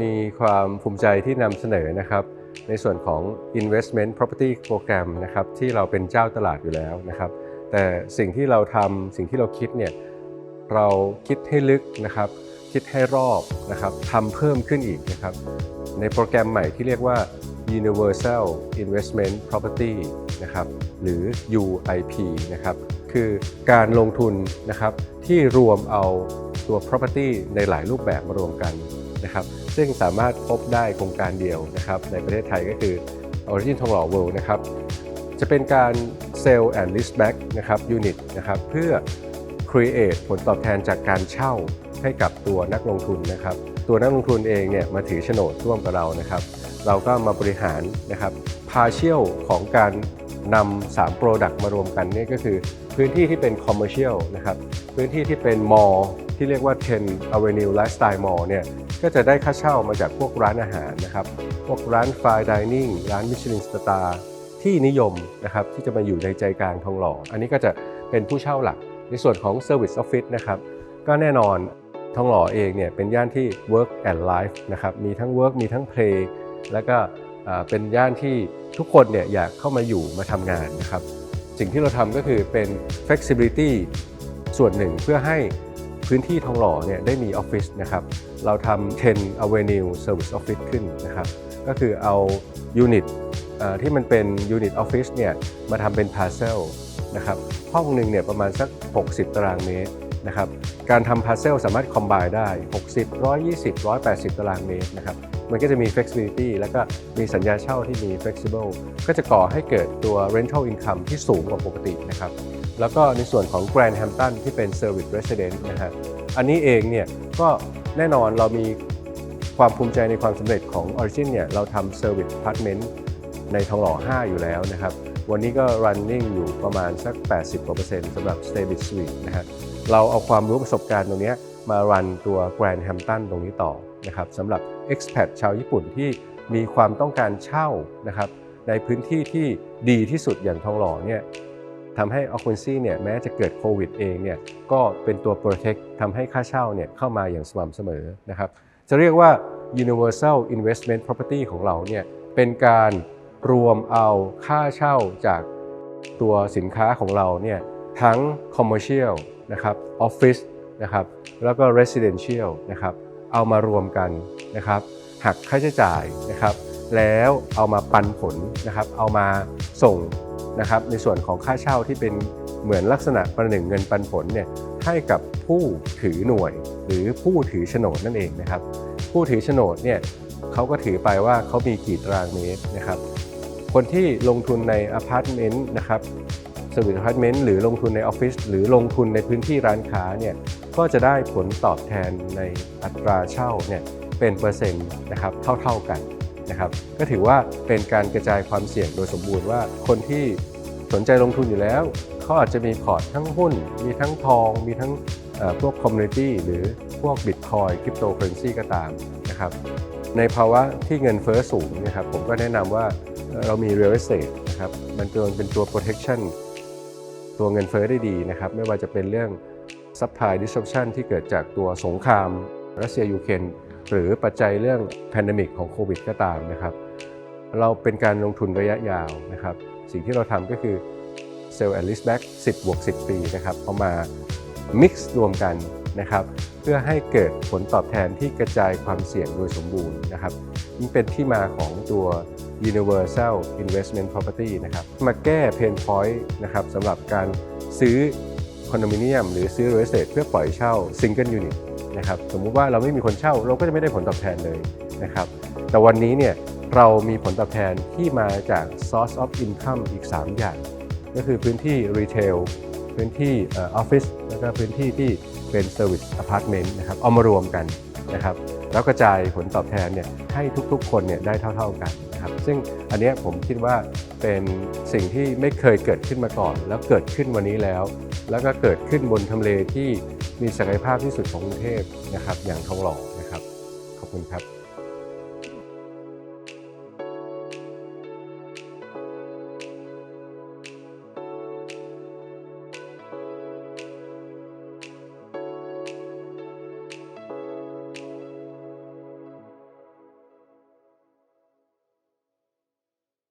มีความภูมิใจที่นำเสนอนะครับ ในส่วนของ investment property program นะครับที่เราเป็นเจ้าตลาดอยู่แล้วนะครับ แต่สิ่งที่เราทำสิ่งที่เราคิดเนี่ยเราคิดให้ลึกนะครับ คิดให้รอบนะครับทำเพิ่มขึ้นอีกนะครับ ในโปรแกรมใหม่ที่เรียกว่า Universal Investment Property นะครับหรือ UIP นะครับคือการลงทุนนะครับที่รวมเอาตัว property ในหลายรูปแบบมารวมกัน นะครับซึ่งสามารถพบได้โครงการเดียวนะครับในประเทศไทยก็คือ Origin ทองหล่อ World นะครับจะเป็นการ Sell and Lease Back นะครับยูนิตนะครับเพื่อ create ผลตอบแทนจากการเช่าให้กับตัวนักลงทุนนะครับตัวนักลงทุนเองเนี่ยมาถือโฉนดร่วมกับเรานะครับเราก็มาบริหารนะครับ partial ของการนำ3 Product มารวมกันนี่ก็คือพื้นที่ที่เป็น commercial นะครับพื้นที่ที่เป็น mall ที่เรียกว่า 10 Avenue Lifestyle Mall เนี่ย ก็จะได้ค่าเช่ามาจากพวกร้านอาหารนะครับ พวกร้าน fine dining ร้าน Michelin Star ที่นิยมนะครับที่จะมาอยู่ในใจกลางทองหล่อ อันนี้ก็จะเป็นผู้เช่าหลัก ในส่วนของ Service Office นะครับก็แน่นอนทองหล่อเองเนี่ยเป็นย่านที่ work and life นะครับมีทั้ง work มีทั้ง play แล้วก็เป็นย่านที่ทุกคนเนี่ยอยากเข้ามาอยู่มาทำงานนะครับสิ่งที่เราทำก็คือเป็น flexibility ส่วนหนึ่งเพื่อให้พื้นที่ทองหล่อเนี่ยได้มีออฟฟิศนะครับ เราทำ10 Avenue Service Office ขึ้นนะครับ ก็คือเอายูนิตที่มันเป็นยูนิตออฟฟิศเนี่ยมาทำเป็น parcel นะครับห้องหนึ่งเนี่ยประมาณสัก 60 ตารางเมตรนะครับการทำ parcel สามารถ combine ได้ 60 120 180 ตารางเมตรนะครับมันก็จะมี flexibility แล้วก็มีสัญญาเช่าที่มี flexible ก็จะก่อให้เกิดตัว rental income ที่สูงกว่าปกตินะครับแล้วก็ในส่วนของ Grand Hampton ที่เป็น Service Resident นะฮะอันนี้เองเนี่ยก็ แน่นอนเรามีความภูมิใจในความสำเร็จของ Origin เนี่ยเราทำ Service Apartment ในทองหล่อ 5 อยู่แล้วนะครับ วันนี้ก็ running อยู่ประมาณสัก 80กว่าเปอร์เซ็นต์สำหรับ Stable Suite นะฮะเราเอาความรู้ประสบการณ์ตรงนี้มารันตัว Grand Hampton ตรงนี้ต่อนะครับสำหรับ expat ชาวญี่ปุ่นที่มีความต้องการเช่านะครับในพื้นที่ที่ดีที่สุดอย่างทองหล่อเนี่ย ทำให้ occupancy เนี่ยแม้จะเกิดโควิดเองเนี่ยก็เป็นตัว protect ทำให้ค่าเช่าเนี่ยเข้ามาอย่างสม่ำเสมอนะครับจะเรียกว่า universal investment property ของเราเนี่ยเป็นการรวมเอาค่าเช่าจากตัวสินค้าของเราเนี่ยทั้ง commercial นะครับ office นะครับแล้วก็ residential นะครับเอามารวมกันนะครับหักค่าใช้จ่ายนะครับแล้วเอามาปันผลนะครับเอามาส่ง นะครับในส่วนของค่าเช่าที่เป็นเหมือนลักษณะประหนึ่งเงินปันผลเนี่ยให้กับผู้ถือหน่วย หรือผู้ถือโฉนดนั่นเองนะครับ ผู้ถือโฉนดเนี่ยเขาก็ถือไปว่าเขามีกี่ตารางเมตรนะครับคนที่ลงทุนในอพาร์ตเมนต์นะครับสวิตอพาร์ตเมนต์หรือลงทุนในออฟฟิศหรือลงทุนในพื้นที่ร้านค้าเนี่ยก็จะได้ผลตอบแทนในอัตราเช่าเนี่ยเป็นเปอร์เซ็นต์นะครับเท่า ๆกัน นะครับก็ถือว่าเป็นการกระจายความเสี่ยงโดยสมบูรณ์ว่า คนที่สนใจลงทุนอยู่แล้วเขาอาจจะมีพอร์ตทั้งหุ้น มีทั้งทอง มีทั้งพวกคอมมูนิตี้หรือพวกบิตคอยคริปโตเคอเรนซีก็ตามนะครับในภาวะที่เงินเฟ้อสูงนะครับผมก็แนะนำว่าเรามี real estate นะครับมันเป็นตัว protection ตัวเงินเฟ้อได้ดีนะครับไม่ว่าจะเป็นเรื่อง supply disruption ที่เกิดจากตัวสงครามรัสเซียยูเครน หรือปัจจัยเรื่อง pandemic ของโควิดก็ตามนะครับ เราเป็นการลงทุนระยะยาวนะครับ สิ่งที่เราทำก็คือ sell and lease back 10 บวก 10 ปีนะครับเอามา mix รวมกันนะครับ เพื่อให้เกิดผลตอบแทนที่กระจายความเสี่ยงโดยสมบูรณ์นะครับนี่เป็นที่มาของตัว universal investment property นะครับ มาแก้ pain point นะครับสำหรับการซื้อคอนโดมิเนียมหรือซื้อ real estate เพื่อปล่อยเช่า single unit นะครับสมมุติว่าเราไม่มีคนเช่าเราก็จะไม่ได้ผลตอบแทนเลยนะครับแต่วันนี้เนี่ยเรามีผลตอบแทนที่มาจาก source of income อีก 3 อย่าง ก็คือพื้นที่ retail พื้นที่ออฟฟิศแล้วก็พื้นที่ที่เป็น service apartment นต์นะครับเอามารวมกันนะครับแล้วกระจายผลตอบแทนเนี่ยให้ทุกๆ คนเนี่ยได้เท่า ๆกันนะครับซึ่งอันนี้ผมคิดว่าเป็นสิ่งที่ไม่เคยเกิดขึ้นมาก่อน แล้วเกิดขึ้นวันนี้แล้ว แล้วก็เกิดขึ้นบนทำเลที่ มีศักยภาพที่สุดของกรุงเทพนะครับอย่างทองหล่อนะครับ ขอบคุณครับ